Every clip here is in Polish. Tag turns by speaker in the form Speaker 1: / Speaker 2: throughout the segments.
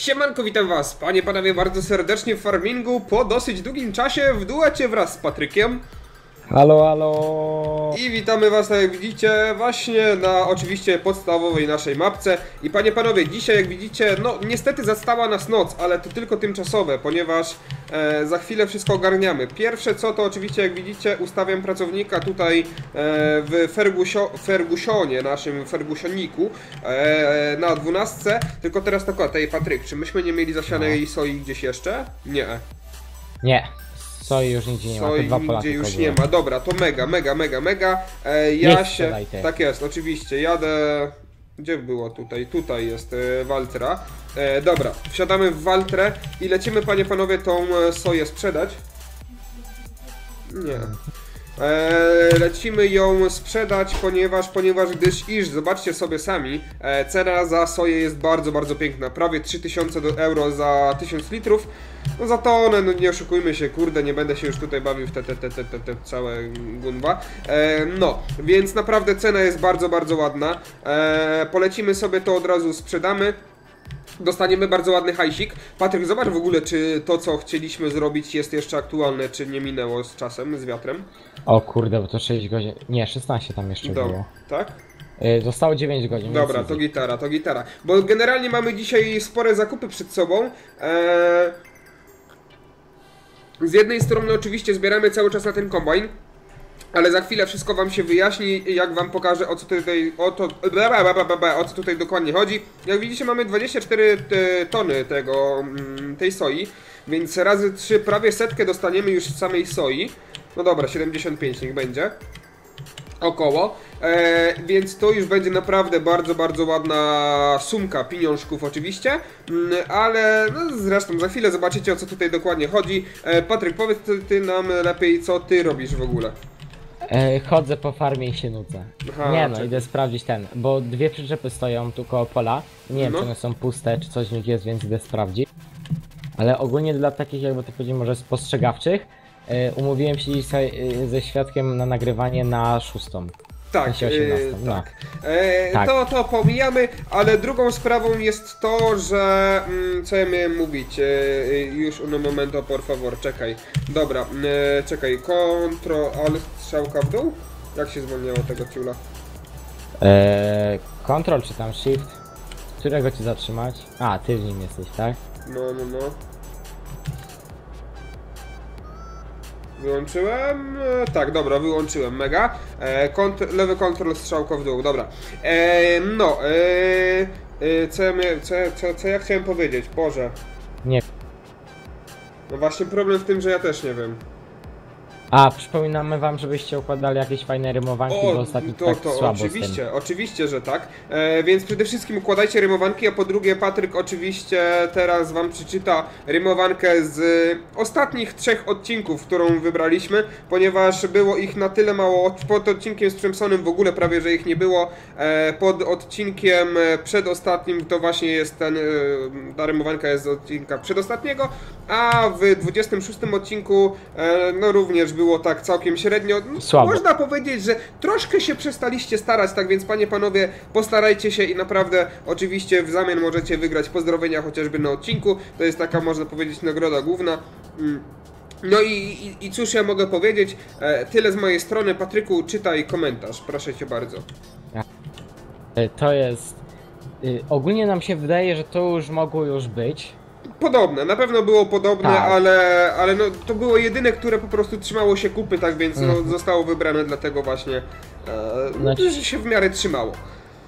Speaker 1: Siemanko, witam was, panie, panowie, bardzo serdecznie w farmingu po dosyć długim czasie w duecie wraz z Patrykiem.
Speaker 2: Halo, halo.
Speaker 1: I witamy was, tak jak widzicie, właśnie na oczywiście podstawowej naszej mapce. I panie, panowie, dzisiaj jak widzicie, no niestety zastała nas noc, ale to tylko tymczasowe, ponieważ e, za chwilę wszystko ogarniamy. Pierwsze co to oczywiście, jak widzicie, ustawiam pracownika tutaj e, w Fergusio, Fergusionie, naszym Fergusioniku e, na 12. Tylko teraz tak, tej Patryk, czy myśmy nie mieli zasianej soi gdzieś jeszcze? Nie.
Speaker 2: Nie, soi już nigdzie nie ma, to
Speaker 1: Soi
Speaker 2: dwa
Speaker 1: nigdzie
Speaker 2: Polaki
Speaker 1: już
Speaker 2: tylko
Speaker 1: nie ma. Dobra, to mega, mega, mega, mega. E, ja
Speaker 2: Nie
Speaker 1: się. Tak jest, oczywiście. Jadę. Gdzie było tutaj? Tutaj jest e, Waltra. E, dobra, wsiadamy w Waltrę i lecimy, panie panowie, tą e, soję sprzedać. Nie. E, lecimy ją sprzedać, ponieważ, ponieważ gdyż iż, zobaczcie sobie sami, e, cena za soję jest bardzo, bardzo piękna. Prawie 3000 do- euro za 1000 litrów. No za tonę, no nie oszukujmy się, kurde, nie będę się już tutaj bawił w te, te, te, te, te, te całe gunwa. E, no, więc naprawdę cena jest bardzo, bardzo ładna. E, polecimy sobie to od razu sprzedamy. Dostaniemy bardzo ładny hajsik. Patryk, zobacz w ogóle, czy to, co chcieliśmy zrobić, jest jeszcze aktualne, czy nie minęło z czasem, z wiatrem.
Speaker 2: O kurde, bo to 6 godzin, nie, 16 tam jeszcze
Speaker 1: Dobra,
Speaker 2: było.
Speaker 1: tak?
Speaker 2: Y, Zostało 9 godzin.
Speaker 1: Dobra,
Speaker 2: więc
Speaker 1: to gitara, to gitara. Bo generalnie mamy dzisiaj spore zakupy przed sobą. Eee... Z jednej strony oczywiście zbieramy cały czas na ten kombajn. Ale za chwilę wszystko wam się wyjaśni, jak wam pokażę o co tutaj, o, to, o co tutaj dokładnie chodzi. Jak widzicie mamy 24 t- tony tego, mm, tej soi, więc razy 3 prawie setkę dostaniemy już w samej soi. No dobra, 75 niech będzie około, e, więc to już będzie naprawdę bardzo, bardzo ładna sumka pieniążków oczywiście, mm, ale no, zresztą za chwilę zobaczycie o co tutaj dokładnie chodzi. E, Patryk, powiedz ty, ty nam lepiej co ty robisz w ogóle.
Speaker 2: E, chodzę po farmie i się nudzę.
Speaker 1: Aha,
Speaker 2: nie no,
Speaker 1: czekaj.
Speaker 2: idę sprawdzić ten, bo dwie przyczepy stoją tu koło pola. Nie wiem,
Speaker 1: No.
Speaker 2: czy one są puste, czy coś w nich jest, więc idę sprawdzić. Ale ogólnie dla takich, jakby to powiedzieć, może spostrzegawczych, e, umówiłem się sobie, e, ze świadkiem na nagrywanie na szóstą.
Speaker 1: Tak,
Speaker 2: W sensie 18,
Speaker 1: e,
Speaker 2: no.
Speaker 1: tak. E,
Speaker 2: Tak.
Speaker 1: To, to pomijamy, ale drugą sprawą jest to, że mm, co ja miałem mówić, e, już un momento por favor, czekaj, dobra, czekaj, kontrol, ale strzałka w dół? Jak się zwolniało tego ciula?
Speaker 2: Control czy tam Shift? Którego ci zatrzymać? A, ty w nim jesteś, tak?
Speaker 1: No, no, no. Wyłączyłem? E, tak, dobra, wyłączyłem, mega. E, kont lewy kontrol strzałka w dół, dobra. E, no, e, e, co, ja co, co, co ja chciałem powiedzieć? Boże.
Speaker 2: Nie.
Speaker 1: No właśnie problem w tym, że ja też nie wiem.
Speaker 2: A, przypominamy wam, żebyście układali jakieś fajne rymowanki, bo ostatnio
Speaker 1: to,
Speaker 2: tak
Speaker 1: to
Speaker 2: słabo z tym.
Speaker 1: oczywiście, oczywiście, że tak. E, więc przede wszystkim układajcie rymowanki, a po drugie Patryk oczywiście teraz wam przeczyta rymowankę z ostatnich trzech odcinków, którą wybraliśmy, ponieważ było ich na tyle mało, pod odcinkiem z Przemsonem w ogóle prawie, że ich nie było, e, pod odcinkiem przedostatnim to właśnie jest ten, e, ta rymowanka jest z odcinka przedostatniego, a w 26 odcinku e, no również było tak całkiem średnio.
Speaker 2: Słabo.
Speaker 1: Można powiedzieć, że troszkę się przestaliście starać, tak więc panie panowie, postarajcie się i naprawdę oczywiście w zamian możecie wygrać pozdrowienia chociażby na odcinku. To jest taka można powiedzieć nagroda główna. Mm. No i, i, i cóż ja mogę powiedzieć? E, tyle z mojej strony. Patryku, czytaj komentarz, proszę cię bardzo.
Speaker 2: Y, To jest... y, Ogólnie nam się wydaje, że to już mogło już być.
Speaker 1: Podobne, na pewno było podobne,
Speaker 2: Tak.
Speaker 1: ale, ale no, to było jedyne, które po prostu trzymało się kupy, tak więc no,
Speaker 2: Mhm.
Speaker 1: zostało wybrane dlatego właśnie, e,
Speaker 2: Znaczy-
Speaker 1: że się w miarę trzymało.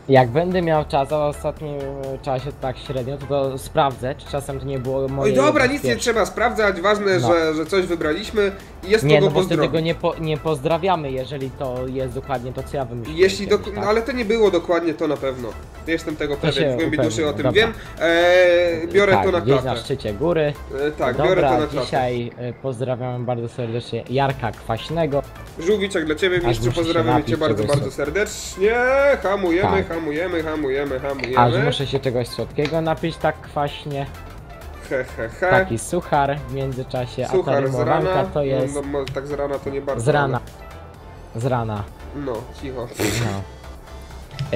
Speaker 2: Jak będę miał czas, a w ostatnim czasie tak średnio, to, to sprawdzę, czy czasem to nie było moje...
Speaker 1: Oj dobra, nic nie trzeba sprawdzać, ważne,
Speaker 2: No.
Speaker 1: że, że coś wybraliśmy i jest
Speaker 2: Nie,
Speaker 1: kogo
Speaker 2: no
Speaker 1: pozdrowić.
Speaker 2: go nie, po, nie pozdrawiamy, jeżeli to jest dokładnie to, co ja wymyśliłem.
Speaker 1: Jeśli
Speaker 2: tak?
Speaker 1: ale to nie było dokładnie to na pewno. Jestem tego pewien, w głębi
Speaker 2: upewnię,
Speaker 1: duszy o tym
Speaker 2: dobra.
Speaker 1: wiem. Eee, biorę
Speaker 2: tak,
Speaker 1: to na
Speaker 2: gdzieś na
Speaker 1: klatę.
Speaker 2: szczycie góry.
Speaker 1: E, tak,
Speaker 2: Dobra,
Speaker 1: biorę to na klatę.
Speaker 2: dzisiaj y, pozdrawiam bardzo serdecznie Jarka Kwaśnego.
Speaker 1: Żółwiczek dla ciebie,
Speaker 2: Aż
Speaker 1: mistrzu, pozdrawiamy cię bardzo, bardzo serdecznie. Hamujemy,
Speaker 2: Tak.
Speaker 1: hamujemy, hamujemy,
Speaker 2: Aż
Speaker 1: hamujemy.
Speaker 2: muszę się czegoś słodkiego napić tak kwaśnie.
Speaker 1: He, he, he.
Speaker 2: Taki suchar w międzyczasie, a ta
Speaker 1: Suchar z rana.
Speaker 2: to jest
Speaker 1: No, no, tak z rana to nie bardzo.
Speaker 2: z rana. Z rana.
Speaker 1: No, cicho.
Speaker 2: No.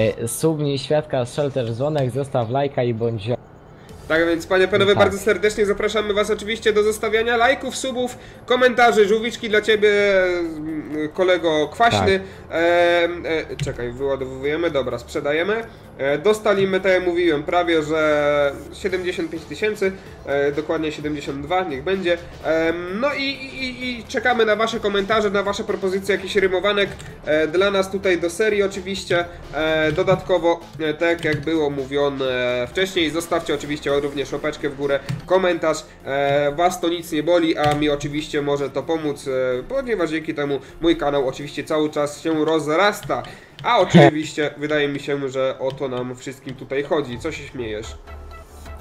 Speaker 2: E, Subnij świadka, strzel też dzwonek, zostaw lajka i bądź
Speaker 1: Tak więc, panie, panowie,
Speaker 2: Tak.
Speaker 1: bardzo serdecznie zapraszamy was oczywiście do zostawiania lajków, subów, komentarzy, żółwiczki dla ciebie, mm, kolego kwaśny.
Speaker 2: Tak.
Speaker 1: E, e, czekaj, wyładowujemy, dobra, sprzedajemy. E, dostaliśmy, tak jak mówiłem, prawie, że 75 tysięcy, e, dokładnie 72, niech będzie. E, no i, i, i czekamy na wasze komentarze, na wasze propozycje jakichś rymowanek dla nas tutaj do serii oczywiście. Dodatkowo, tak jak było mówione wcześniej, zostawcie oczywiście również łapeczkę w górę, komentarz. Was to nic nie boli, a mi oczywiście może to pomóc, ponieważ dzięki temu mój kanał oczywiście cały czas się rozrasta. A oczywiście wydaje mi się, że o to nam wszystkim tutaj chodzi. Co się śmiejesz?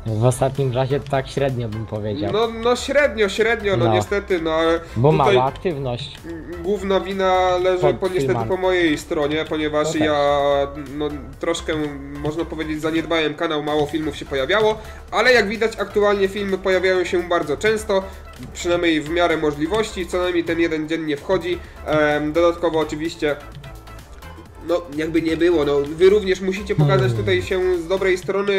Speaker 2: W ostatnim razie to tak średnio bym powiedział.
Speaker 1: No, no średnio, średnio, no,
Speaker 2: No.
Speaker 1: niestety, no ale
Speaker 2: bo
Speaker 1: tutaj
Speaker 2: mała aktywność.
Speaker 1: główna wina leży
Speaker 2: Pod
Speaker 1: po, niestety
Speaker 2: filmami.
Speaker 1: po mojej stronie, ponieważ
Speaker 2: No też.
Speaker 1: ja no, troszkę, można powiedzieć, zaniedbałem kanał, mało filmów się pojawiało, ale jak widać aktualnie filmy pojawiają się bardzo często, przynajmniej w miarę możliwości, co najmniej ten jeden dziennie wchodzi. Em, dodatkowo oczywiście no, jakby nie było, no, wy również musicie pokazać
Speaker 2: Hmm.
Speaker 1: tutaj się z dobrej strony,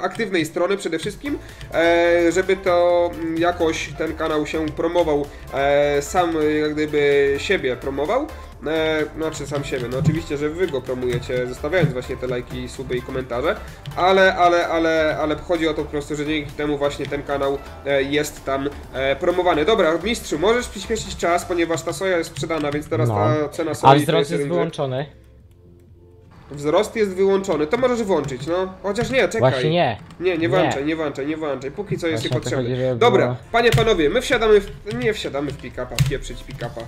Speaker 1: aktywnej strony przede wszystkim, e, żeby to mm, jakoś ten kanał się promował, e, sam jak gdyby siebie promował. E, znaczy sam siebie, no oczywiście, że wy go promujecie, zostawiając właśnie te lajki, suby i komentarze, ale, ale, ale, ale chodzi o to po prostu, że dzięki temu właśnie ten kanał e, jest tam e, promowany. Dobra, mistrzu, możesz przyspieszyć czas, ponieważ ta soja jest sprzedana, więc teraz
Speaker 2: No.
Speaker 1: ta cena soi
Speaker 2: wzrost jest wyłączony?
Speaker 1: Wzrost jest wyłączony, to możesz włączyć, no. Chociaż nie, czekaj.
Speaker 2: Właśnie nie.
Speaker 1: Nie, nie włączaj, nie włączaj, nie włączaj. Póki co jest
Speaker 2: Właśnie
Speaker 1: niepotrzebny.
Speaker 2: chodzi,
Speaker 1: Dobra,
Speaker 2: było-
Speaker 1: panie panowie, my wsiadamy w... Nie wsiadamy w pick-upa, pieprzyć pick-upa.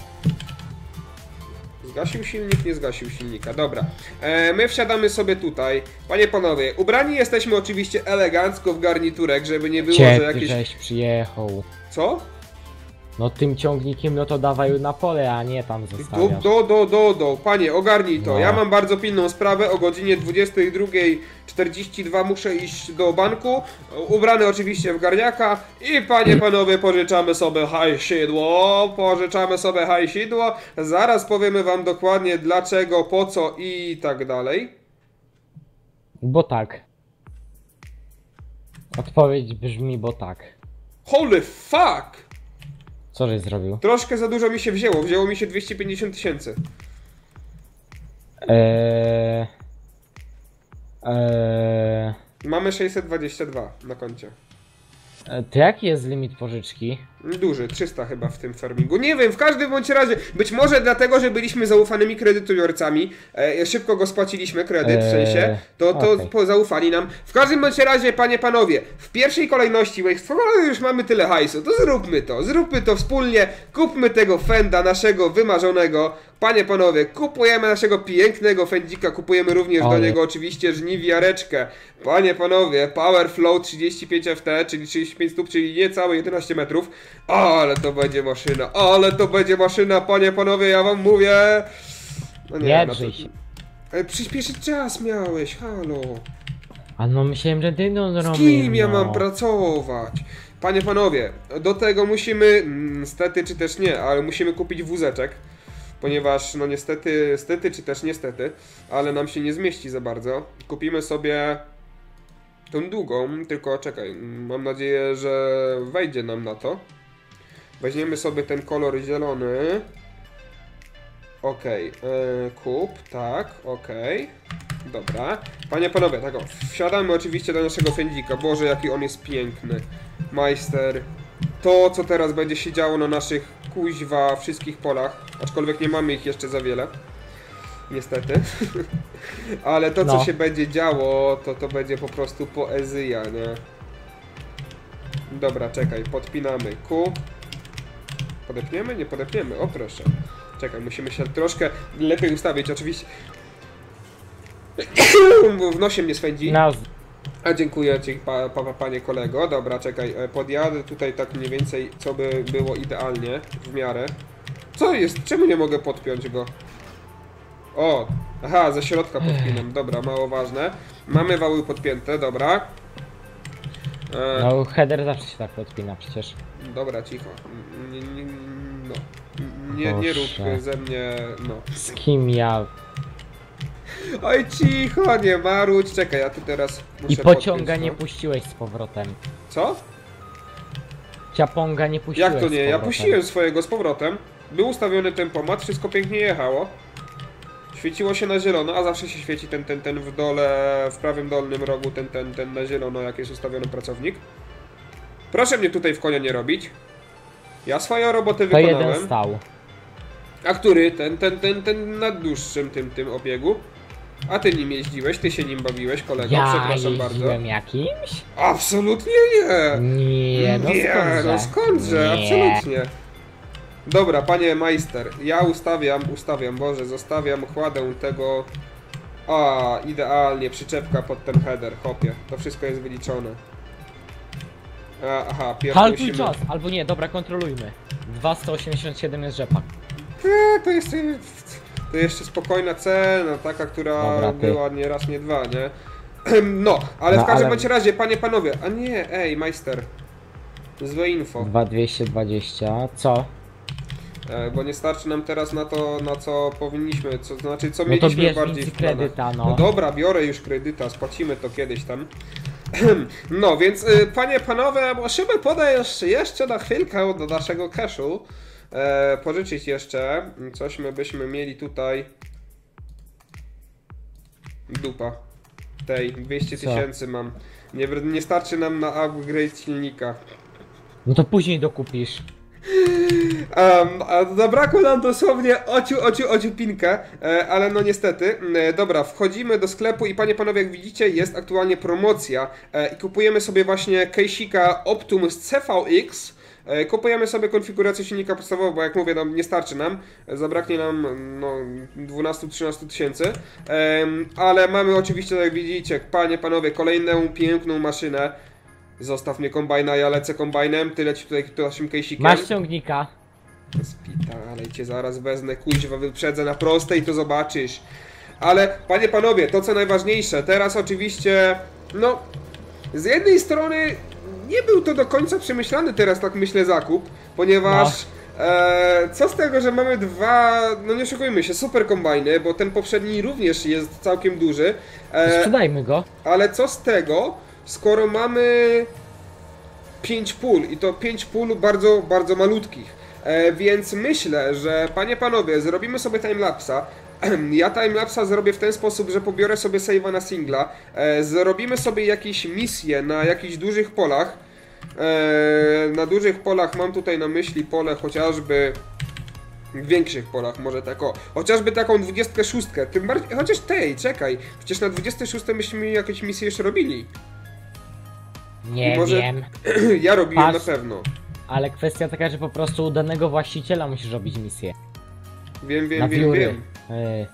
Speaker 1: Zgasił silnik, nie zgasił silnika, dobra. E, my wsiadamy sobie tutaj. Panie panowie, ubrani jesteśmy oczywiście elegancko w garniturek, żeby nie było,
Speaker 2: Gdzie
Speaker 1: że jakieś...
Speaker 2: przyjechał?
Speaker 1: Co?
Speaker 2: No tym ciągnikiem no to dawaj na pole, a nie tam
Speaker 1: Do, do, do, do, do. Panie, ogarnij to.
Speaker 2: No.
Speaker 1: Ja mam bardzo pilną sprawę. O godzinie 22.42 muszę iść do banku. Ubrany oczywiście w garniaka. I panie, panowie, pożyczamy sobie hajsidło. Pożyczamy sobie hajsidło. Zaraz powiemy wam dokładnie dlaczego, po co i tak dalej.
Speaker 2: Bo tak. Odpowiedź brzmi bo tak.
Speaker 1: Holy fuck!
Speaker 2: Co żeś zrobił?
Speaker 1: Troszkę za dużo mi się wzięło. Wzięło mi się 250 tysięcy.
Speaker 2: Eee... Eee...
Speaker 1: Mamy 622 na koncie.
Speaker 2: E, To jaki jest limit pożyczki?
Speaker 1: Duży, 300 chyba w tym farmingu. Nie wiem, w każdym bądź razie, być może dlatego, że byliśmy zaufanymi kredytobiorcami, e, szybko go spłaciliśmy, kredyt w
Speaker 2: Eee,
Speaker 1: sensie, to, to
Speaker 2: okej.
Speaker 1: po, zaufali nam. W każdym bądź razie, panie, panowie, w pierwszej kolejności, bo już mamy tyle hajsu, to zróbmy to, zróbmy to wspólnie, kupmy tego Fenda, naszego wymarzonego. Panie, panowie, kupujemy naszego pięknego Fendika, kupujemy również do niego oczywiście żniwiareczkę. Panie, panowie, Power Flow 35 FT, czyli 35 stóp, czyli niecałe 11 metrów. Ale to będzie maszyna, ale to będzie maszyna, panie, panowie, ja wam mówię. No
Speaker 2: Nie
Speaker 1: no to... Ale przyspieszyć czas miałeś, halo.
Speaker 2: A no myślałem, że ty no
Speaker 1: Z kim ja mam pracować? Panie, panowie, do tego musimy, mm, niestety czy też nie, ale musimy kupić wózeczek. Ponieważ, no niestety, stety czy też niestety, ale nam się nie zmieści za bardzo. Kupimy sobie tą długą, tylko czekaj, mam nadzieję, że wejdzie nam na to. Weźmiemy sobie ten kolor zielony. Okej, e, kup, tak, okej. Dobra. Panie, panowie, tak o, wsiadamy oczywiście do naszego fędzika. Boże, jaki on jest piękny. Majster. To, co teraz będzie się działo na naszych kuźwa wszystkich polach, aczkolwiek nie mamy ich jeszcze za wiele. Niestety. Ale to, co
Speaker 2: No.
Speaker 1: się będzie działo, to to będzie po prostu poezja, nie? Dobra, czekaj, podpinamy Q. Podepniemy? Nie podepniemy, o proszę. Czekaj, musimy się troszkę lepiej ustawić, oczywiście. W nosie mnie swędzi.
Speaker 2: No,
Speaker 1: A dziękuję ci, pa, pa, pa, panie kolego. Dobra, czekaj, e, podjadę tutaj tak mniej więcej, co by było idealnie, w miarę. Co jest? Czemu nie mogę podpiąć go? O, aha, ze środka podpinam, dobra, mało ważne. Mamy wały podpięte, dobra. E,
Speaker 2: no header zawsze się tak podpina przecież.
Speaker 1: Dobra, cicho. Nie, nie, no. Nie, nie rób
Speaker 2: Boże.
Speaker 1: ze mnie, no.
Speaker 2: Z kim ja...
Speaker 1: Oj cicho, nie marudź, czekaj, ja tu teraz muszę
Speaker 2: I pociąga
Speaker 1: podpiąć,
Speaker 2: nie
Speaker 1: no.
Speaker 2: puściłeś z powrotem.
Speaker 1: Co?
Speaker 2: Ciaponga nie puściłeś
Speaker 1: Jak to
Speaker 2: z
Speaker 1: nie? Ja
Speaker 2: powrotem.
Speaker 1: puściłem swojego z powrotem. Był ustawiony tempomat, wszystko pięknie jechało. Świeciło się na zielono, a zawsze się świeci ten, ten, ten w dole, w prawym dolnym rogu, ten, ten, ten na zielono, jak jest ustawiony pracownik. Proszę mnie tutaj w konia nie robić. Ja swoją robotę
Speaker 2: To jeden
Speaker 1: wykonałem.
Speaker 2: stał.
Speaker 1: A który? Ten, ten, ten, ten na dłuższym tym, tym obiegu. A ty nim jeździłeś, ty się nim bawiłeś, kolego,
Speaker 2: Ja
Speaker 1: przepraszam bardzo.
Speaker 2: jeździłem jakimś?
Speaker 1: Absolutnie nie!
Speaker 2: Nie, no
Speaker 1: nie,
Speaker 2: skądże?
Speaker 1: no skądże,
Speaker 2: Nie.
Speaker 1: absolutnie. Dobra, panie majster, ja ustawiam, ustawiam, Boże, zostawiam, kładę tego... A, idealnie, przyczepka pod ten header, hopie, to wszystko jest wyliczone. A, aha, pierwszy
Speaker 2: Haltuj
Speaker 1: musimy...
Speaker 2: czas! Albo nie, dobra, kontrolujmy. 287 jest rzepak.
Speaker 1: E, to jeszcze... To jeszcze spokojna cena, taka, która
Speaker 2: Dobra, ty.
Speaker 1: była nie raz, nie dwa, nie? No, ale
Speaker 2: No,
Speaker 1: w każdym
Speaker 2: ale-
Speaker 1: bądź razie, panie, panowie, a nie, ej, majster. Złe info.
Speaker 2: 2220, co?
Speaker 1: E, Bo nie starczy nam teraz na to, na co powinniśmy, co znaczy co
Speaker 2: No to
Speaker 1: mieliśmy
Speaker 2: bierz
Speaker 1: bardziej
Speaker 2: więcej
Speaker 1: w planach.
Speaker 2: kredyta,
Speaker 1: No
Speaker 2: no.
Speaker 1: dobra, biorę już kredyta, spłacimy to kiedyś tam. No, więc y, panie, panowie, musimy podejść jeszcze na chwilkę do naszego cashu. E, pożyczyć jeszcze coś my byśmy mieli tutaj. Dupa. Tej, 200
Speaker 2: Co?
Speaker 1: tysięcy mam. Nie, nie starczy nam na upgrade silnika.
Speaker 2: No to później dokupisz.
Speaker 1: Um, a zabrakło nam dosłownie ociu, ociu, ociupinkę, e, ale no niestety. E, dobra, wchodzimy do sklepu i panie panowie, jak widzicie, jest aktualnie promocja e, i kupujemy sobie właśnie Keisika Optimus CVX. E, Kupujemy sobie konfigurację silnika podstawową, bo jak mówię, no, nie starczy nam, e, zabraknie nam no, 12-13 tysięcy, ale mamy oczywiście, jak widzicie, panie, panowie, kolejną piękną maszynę. Zostaw mnie kombajna, ja lecę kombajnem, ty leci tutaj naszym kejsikiem.
Speaker 2: Masz ciągnika.
Speaker 1: Spitalej cię zaraz wezmę, kuźwa, wyprzedzę na prostej i to zobaczysz. Ale, panie, panowie, to co najważniejsze, teraz oczywiście, no, z jednej strony nie był to do końca przemyślany teraz, tak myślę, zakup, ponieważ e, co z tego, że mamy dwa, no nie oszukujmy się, super kombajny, bo ten poprzedni również jest całkiem duży, e,
Speaker 2: Sprzedajmy go.
Speaker 1: ale co z tego, skoro mamy 5 pól i to 5 pól bardzo, bardzo malutkich. E, więc myślę, że panie panowie, zrobimy sobie timelapsa. Ja timelapsa zrobię w ten sposób, że pobiorę sobie save'a na singla. E, zrobimy sobie jakieś misje na jakichś dużych polach. E, na dużych polach mam tutaj na myśli pole chociażby w większych polach, może tak o. Chociażby taką 26. Tym bardziej. Chociaż tej, czekaj. Przecież na 26 myśmy jakieś misje jeszcze robili.
Speaker 2: Nie
Speaker 1: Może-
Speaker 2: wiem.
Speaker 1: ja robiłem
Speaker 2: Patrz.
Speaker 1: na pewno.
Speaker 2: Ale kwestia taka, że po prostu u danego właściciela musisz robić misję.
Speaker 1: Wiem, wiem,
Speaker 2: Na
Speaker 1: wiem, wiem.
Speaker 2: Y,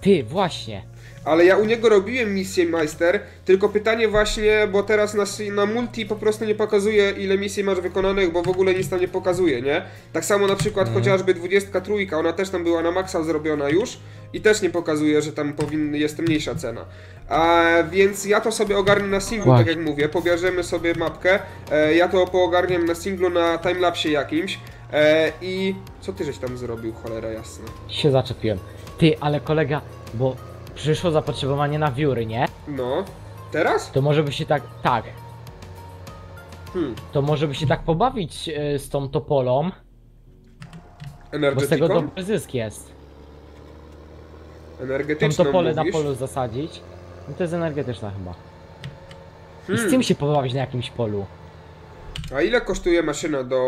Speaker 2: Ty, właśnie.
Speaker 1: Ale ja u niego robiłem misję Majster, tylko pytanie właśnie, bo teraz na, na multi po prostu nie pokazuje ile misji masz wykonanych, bo w ogóle nic tam nie pokazuje, nie? Tak samo na przykład
Speaker 2: Mhm.
Speaker 1: chociażby 23, ona też tam była na maksa zrobiona już i też nie pokazuje, że tam powinny, jest mniejsza cena. A, więc ja to sobie ogarnę na singlu, tak jak mówię, pobierzemy sobie mapkę, e, ja to poogarniam na singlu na timelapsie jakimś e, i co ty żeś tam zrobił, cholera jasna?
Speaker 2: Się zaczepiłem. Ty, ale kolega, bo przyszło zapotrzebowanie na wióry, nie?
Speaker 1: No, teraz?
Speaker 2: To może by się tak, tak,
Speaker 1: Hmm,
Speaker 2: to może by się tak pobawić y, z tą topolą, bo z tego dobry zysk jest. Tą
Speaker 1: Energetyczną
Speaker 2: topolę na
Speaker 1: mówisz?
Speaker 2: polu zasadzić. No to jest energetyczna chyba. I
Speaker 1: Hmm.
Speaker 2: z tym się pobawić na jakimś polu.
Speaker 1: A ile kosztuje maszyna do...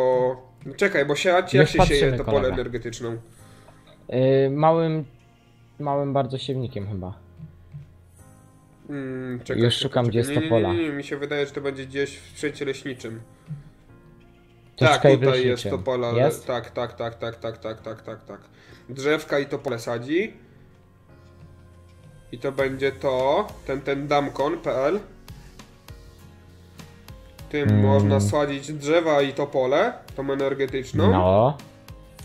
Speaker 1: No Czekaj, bo siać, jak
Speaker 2: Już
Speaker 1: się sieje
Speaker 2: patrzymy,
Speaker 1: to pole
Speaker 2: kolega.
Speaker 1: energetyczną?
Speaker 2: Y, małym, małym bardzo siewnikiem chyba.
Speaker 1: Hmm, czekaj,
Speaker 2: Już
Speaker 1: czekaj,
Speaker 2: szukam,
Speaker 1: czekaj.
Speaker 2: gdzie jest
Speaker 1: nie,
Speaker 2: to
Speaker 1: nie,
Speaker 2: pola.
Speaker 1: Nie, nie, mi się wydaje, że to będzie gdzieś w sprzęcie leśniczym.
Speaker 2: To
Speaker 1: tak, tutaj jest
Speaker 2: leśniczym.
Speaker 1: to pola.
Speaker 2: Jest?
Speaker 1: Tak, tak, tak, tak, tak, tak, tak, tak, tak. Drzewka i to pole sadzi. I to będzie to, ten, ten damkon.pl. Tym
Speaker 2: Hmm.
Speaker 1: można sadzić drzewa i to pole, tą energetyczną.
Speaker 2: No.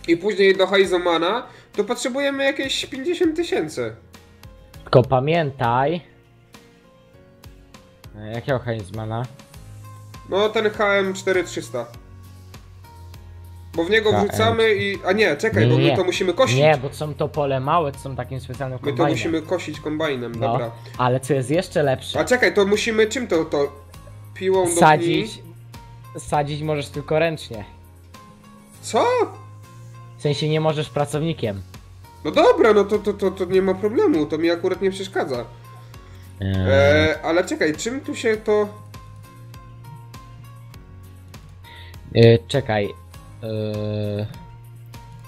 Speaker 1: I później do Heizomana to potrzebujemy jakieś 50 tysięcy.
Speaker 2: Tylko pamiętaj. E, Jakiego Heizmana?
Speaker 1: No ten HM 4300. Bo w niego
Speaker 2: KM.
Speaker 1: wrzucamy i... A nie, czekaj, bo
Speaker 2: Nie,
Speaker 1: my to musimy kosić.
Speaker 2: Nie, bo są to pole małe, to są takim specjalnym
Speaker 1: My to
Speaker 2: kombajnem.
Speaker 1: musimy kosić kombajnem,
Speaker 2: no,
Speaker 1: dobra.
Speaker 2: Ale co jest jeszcze lepsze,
Speaker 1: A czekaj, to musimy czym to, to piłą do
Speaker 2: sadzić, sadzić możesz tylko ręcznie.
Speaker 1: Co?
Speaker 2: W sensie nie możesz pracownikiem.
Speaker 1: No dobra, no to, to, to, to nie ma problemu, to mi akurat nie przeszkadza.
Speaker 2: Eee,
Speaker 1: E, ale czekaj, czym tu się to...
Speaker 2: e, czekaj. Eee,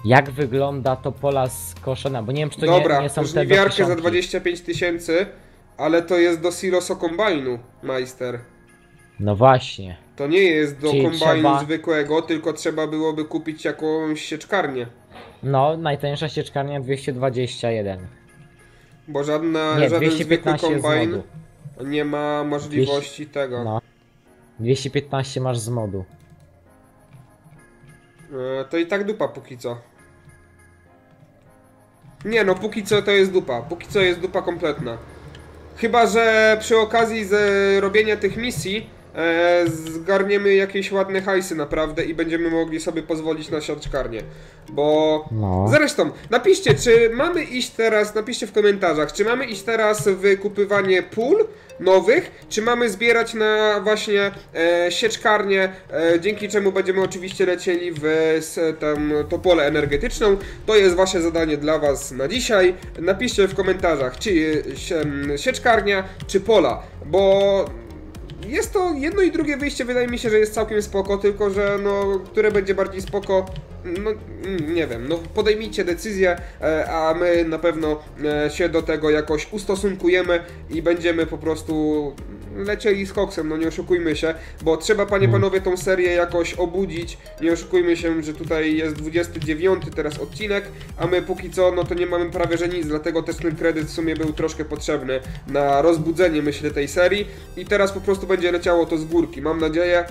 Speaker 2: jak wygląda to pola skoszona? Bo nie wiem, czy to
Speaker 1: dobra,
Speaker 2: nie, nie są te
Speaker 1: żniwiarkę za
Speaker 2: dokiszonki.
Speaker 1: 25 tysięcy, ale to jest do siloso kombajnu, majster.
Speaker 2: No właśnie.
Speaker 1: To nie jest do
Speaker 2: Czyli
Speaker 1: kombajnu
Speaker 2: trzeba-
Speaker 1: zwykłego, tylko trzeba byłoby kupić jakąś sieczkarnię.
Speaker 2: No, najtańsza sieczkarnia 221.
Speaker 1: Bo żadna,
Speaker 2: Nie,
Speaker 1: żaden zwykły
Speaker 2: 215 z
Speaker 1: kombajn
Speaker 2: modu.
Speaker 1: nie ma możliwości tego.
Speaker 2: No. 215 masz z modu.
Speaker 1: E, to i tak dupa póki co. Nie no, póki co to jest dupa. Póki co jest dupa kompletna. Chyba, że przy okazji z robienia tych misji e, zgarniemy jakieś ładne hajsy naprawdę i będziemy mogli sobie pozwolić na siaczkarnię. Bo
Speaker 2: No.
Speaker 1: Zresztą, napiszcie, czy mamy iść teraz, napiszcie w komentarzach, czy mamy iść teraz w wykupywanie pól nowych, czy mamy zbierać na właśnie e, sieczkarnię, e, dzięki czemu będziemy oczywiście lecieli w s, tam, to pole energetyczną. To jest wasze zadanie dla was na dzisiaj. Napiszcie w komentarzach, czy e, sie- sieczkarnia, czy pola, bo jest to jedno i drugie wyjście wydaje mi się, że jest całkiem spoko, tylko że no, które będzie bardziej spoko, no nie wiem, no podejmijcie decyzję, e, a my na pewno e, się do tego jakoś ustosunkujemy i będziemy po prostu lecieli z koksem, no nie oszukujmy się, bo trzeba panie panowie tą serię jakoś obudzić, nie oszukujmy się, że tutaj jest 29 teraz odcinek, a my póki co no to nie mamy prawie że nic, dlatego też ten kredyt w sumie był troszkę potrzebny na rozbudzenie myślę tej serii. I teraz po prostu będzie leciało to z górki, mam nadzieję.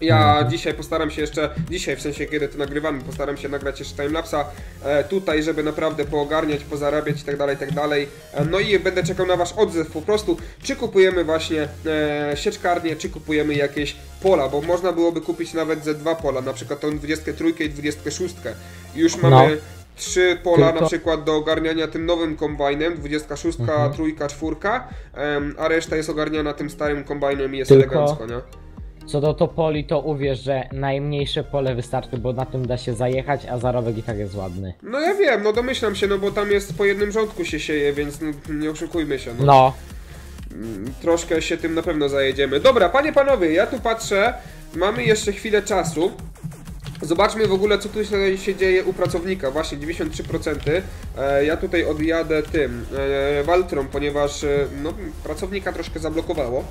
Speaker 1: Ja dzisiaj postaram się jeszcze, dzisiaj w sensie kiedy to nagrywamy, postaram się nagrać jeszcze timelapsa e, tutaj, żeby naprawdę poogarniać, pozarabiać i tak dalej, tak dalej. E, no i będę czekał na wasz odzew po prostu, czy kupujemy właśnie e, sieczkarnię, czy kupujemy jakieś pola, bo można byłoby kupić nawet ze dwa pola, na przykład tą 23 i 26. Już mamy
Speaker 2: No.
Speaker 1: trzy pola
Speaker 2: Tylko-
Speaker 1: na przykład do ogarniania tym nowym kombajnem, 26,
Speaker 2: Mhm.
Speaker 1: trójka, czwórka, a reszta jest ogarniana tym starym kombajnem i jest
Speaker 2: Tylko-
Speaker 1: elegancko, nie?
Speaker 2: Co do Topoli, to uwierz, że najmniejsze pole wystarczy, bo na tym da się zajechać, a zarobek i tak jest ładny.
Speaker 1: No ja wiem, no domyślam się, no bo tam jest po jednym rządku się sieje, więc no, nie oszukujmy się. No.
Speaker 2: No,
Speaker 1: Troszkę się tym na pewno zajedziemy. Dobra, panie panowie, ja tu patrzę, mamy jeszcze chwilę czasu. Zobaczmy w ogóle, co tu się- dzieje u pracownika. Właśnie 93%. E, ja tutaj odjadę tym e, ponieważ e, no, pracownika troszkę zablokowało.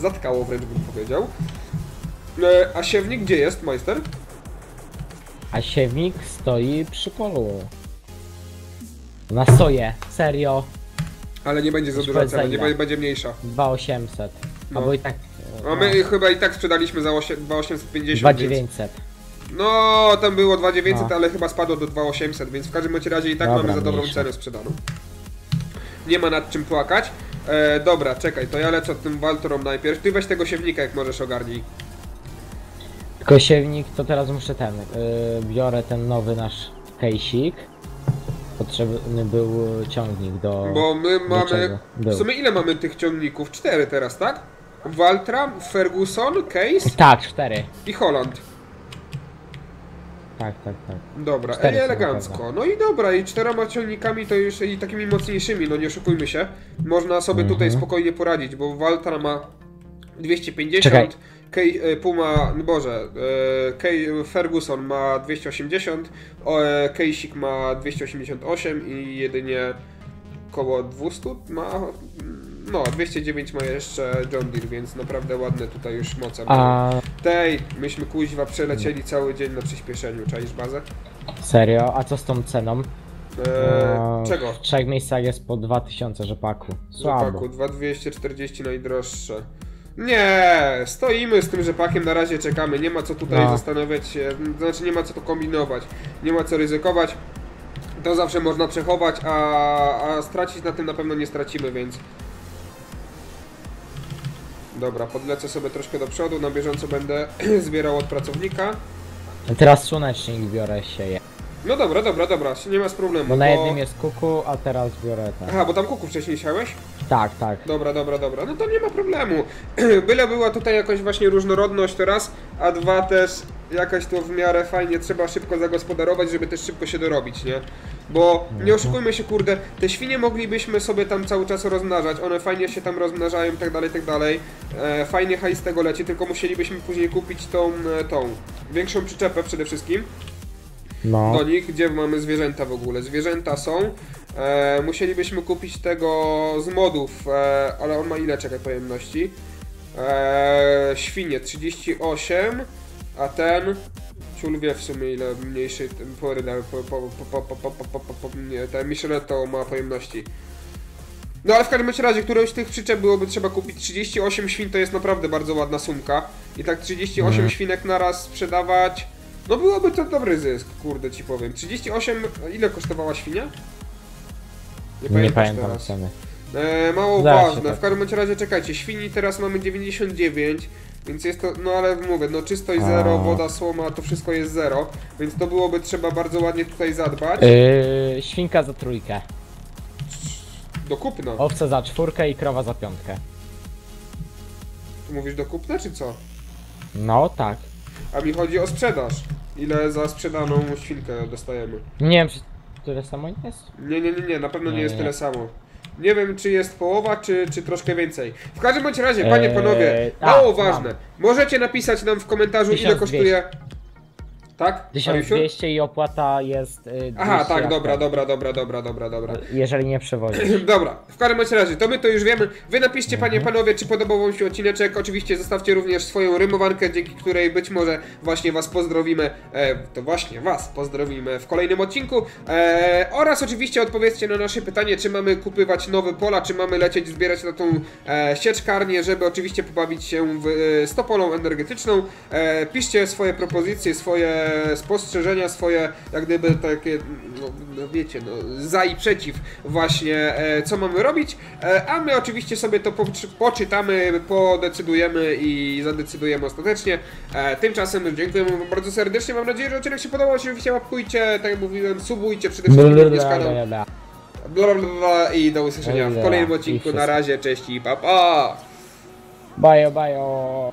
Speaker 1: Zatkało wręcz bym powiedział. E, a siewnik gdzie jest, majster?
Speaker 2: a siewnik stoi przy polu. Na soję, serio,
Speaker 1: Ale nie będzie za duża cena, nie będzie- mniejsza.
Speaker 2: 2800.
Speaker 1: No.
Speaker 2: Albo i tak.
Speaker 1: A my chyba i tak sprzedaliśmy za osie- 2850. więc-
Speaker 2: 2900.
Speaker 1: No, tam było 2900,
Speaker 2: No.
Speaker 1: ale chyba spadło do 2800, więc w każdym bądź razie i tak
Speaker 2: Dobra,
Speaker 1: mamy za dobrą
Speaker 2: mniejsza.
Speaker 1: cenę sprzedaną. Nie ma nad czym płakać. E, dobra, czekaj, to ja lecę od tym Waltorom najpierw. Ty weź tego siewnika, jak możesz ogarnij.
Speaker 2: Tylko siewnik to teraz muszę ten. Yy, biorę ten nowy nasz kejsik. Potrzebny był ciągnik do.
Speaker 1: Bo my mamy... W sumie ile mamy tych ciągników? Cztery teraz, tak? Waltra, Ferguson, Case
Speaker 2: Tak, cztery.
Speaker 1: i Holland.
Speaker 2: Tak, tak, tak.
Speaker 1: Dobra,
Speaker 2: Cztery
Speaker 1: elegancko. No i dobra, i czteroma ciągnikami to już i takimi mocniejszymi, no nie oszukujmy się. Można sobie
Speaker 2: Mhm.
Speaker 1: tutaj spokojnie poradzić, bo Waltra ma 250,
Speaker 2: Czekaj.
Speaker 1: E, Puma, no Boże, e, Ferguson ma 280, o, e, Kejsik ma 288 i jedynie koło 200 ma, no 209 ma jeszcze John Deere, więc naprawdę ładne tutaj już moce.
Speaker 2: A
Speaker 1: Tej, myśmy kuźwa przelecieli cały dzień na przyspieszeniu, czaisz bazę?
Speaker 2: serio? A co z tą ceną?
Speaker 1: Eee,
Speaker 2: A,
Speaker 1: czego?
Speaker 2: W trzech miejscach jest po 2000 rzepaku. Słabo.
Speaker 1: Rzepaku, 2240 najdroższe. Nie, stoimy z tym rzepakiem, na razie czekamy, nie ma co tutaj
Speaker 2: No.
Speaker 1: zastanawiać się, znaczy nie ma co tu kombinować, nie ma co ryzykować. To zawsze można przechować, a, a stracić na tym na pewno nie stracimy, więc... Dobra, podlecę sobie troszkę do przodu, na bieżąco będę zbierał od pracownika.
Speaker 2: Teraz słonecznik biorę sieję.
Speaker 1: No dobra, dobra, dobra, nie ma z problemu.
Speaker 2: Bo na jednym jest kuku, a teraz biorę ten.
Speaker 1: Aha, bo tam kuku wcześniej siałeś?
Speaker 2: Tak, tak.
Speaker 1: Dobra, dobra, dobra. No to nie ma problemu. Byle była tutaj jakaś właśnie różnorodność to raz, a dwa też jakoś to w miarę fajnie trzeba szybko zagospodarować, żeby też szybko się dorobić, nie? Bo nie oszukujmy się, kurde, te świnie moglibyśmy sobie tam cały czas rozmnażać, one fajnie się tam rozmnażają i tak dalej, tak dalej. E, fajnie hajs z tego leci, tylko musielibyśmy później kupić tą, e, tą większą przyczepę przede wszystkim
Speaker 2: No.
Speaker 1: do nich, gdzie mamy zwierzęta w ogóle. Zwierzęta są. E, musielibyśmy kupić tego z modów, e, ale on ma ile czekaj pojemności? E, świnie 38, a ten ciul wie w sumie ile mniejszy ten poryda, po, po, po, po, po, po, po, po, nie, ten Micheletto ma pojemności. No ale w każdym razie, którąś z tych przyczep byłoby trzeba kupić 38 świn, to jest naprawdę bardzo ładna sumka. I tak 38
Speaker 2: Mhm.
Speaker 1: świnek na raz sprzedawać, no byłoby to dobry zysk, kurde ci powiem. 38, ile kosztowała świnia?
Speaker 2: Nie pamiętam
Speaker 1: teraz.
Speaker 2: ceny.
Speaker 1: E, mało
Speaker 2: Zaraz
Speaker 1: ważne,
Speaker 2: tak-
Speaker 1: w każdym razie czekajcie, świni teraz mamy 99, więc jest to, no ale mówię, no czystość
Speaker 2: A.
Speaker 1: zero, woda, słoma, to wszystko jest zero, więc to byłoby trzeba bardzo ładnie tutaj zadbać.
Speaker 2: Yy, świnka za trójkę.
Speaker 1: Do kupna.
Speaker 2: Owca za czwórkę i krowa za piątkę.
Speaker 1: Mówisz do kupna czy co?
Speaker 2: No tak.
Speaker 1: A mi chodzi o sprzedaż. Ile za sprzedaną świnkę dostajemy?
Speaker 2: Nie wiem, tyle samo jest?
Speaker 1: Nie, nie, nie, nie, na pewno nie
Speaker 2: Nie,
Speaker 1: jest
Speaker 2: nie.
Speaker 1: tyle samo. Nie wiem, czy jest połowa, czy, czy troszkę więcej. W każdym bądź razie, panie,
Speaker 2: Eee,
Speaker 1: panowie,
Speaker 2: a,
Speaker 1: mało
Speaker 2: mam.
Speaker 1: ważne. Możecie napisać nam w komentarzu, ile
Speaker 2: 1200.
Speaker 1: kosztuje... Tak? Mariusiu?
Speaker 2: 1200 i opłata jest. Yy,
Speaker 1: Aha,
Speaker 2: 200
Speaker 1: tak, dobra, dobra, dobra, dobra, dobra, dobra.
Speaker 2: Jeżeli nie przewozisz.
Speaker 1: Dobra, w każdym razie, to my to już wiemy. Wy napiszcie,
Speaker 2: Mhm.
Speaker 1: panie, panowie, czy podobał wam się odcineczek. Oczywiście zostawcie również swoją rymowankę, dzięki której być może właśnie was pozdrowimy. E, to właśnie was pozdrowimy w kolejnym odcinku. E, oraz oczywiście odpowiedzcie na nasze pytanie, czy mamy kupywać nowe pola, czy mamy lecieć zbierać na tą e, sieczkarnię, żeby oczywiście pobawić się w e, stopolą energetyczną. E, piszcie swoje propozycje, swoje spostrzeżenia, swoje jak gdyby takie, no, no wiecie, no, za i przeciw właśnie, e, co mamy robić, e, a my oczywiście sobie to poczy- poczytamy, podecydujemy i zadecydujemy ostatecznie. E, tymczasem dziękujemy wam bardzo serdecznie, mam nadzieję, że odcinek się podobał, oczywiście łapkujcie, tak jak mówiłem, subujcie przede wszystkim również kanał, bla bla. Bla i do usłyszenia w kolejnym odcinku, na razie, cześć i pa pa!
Speaker 2: Bajo, bajo.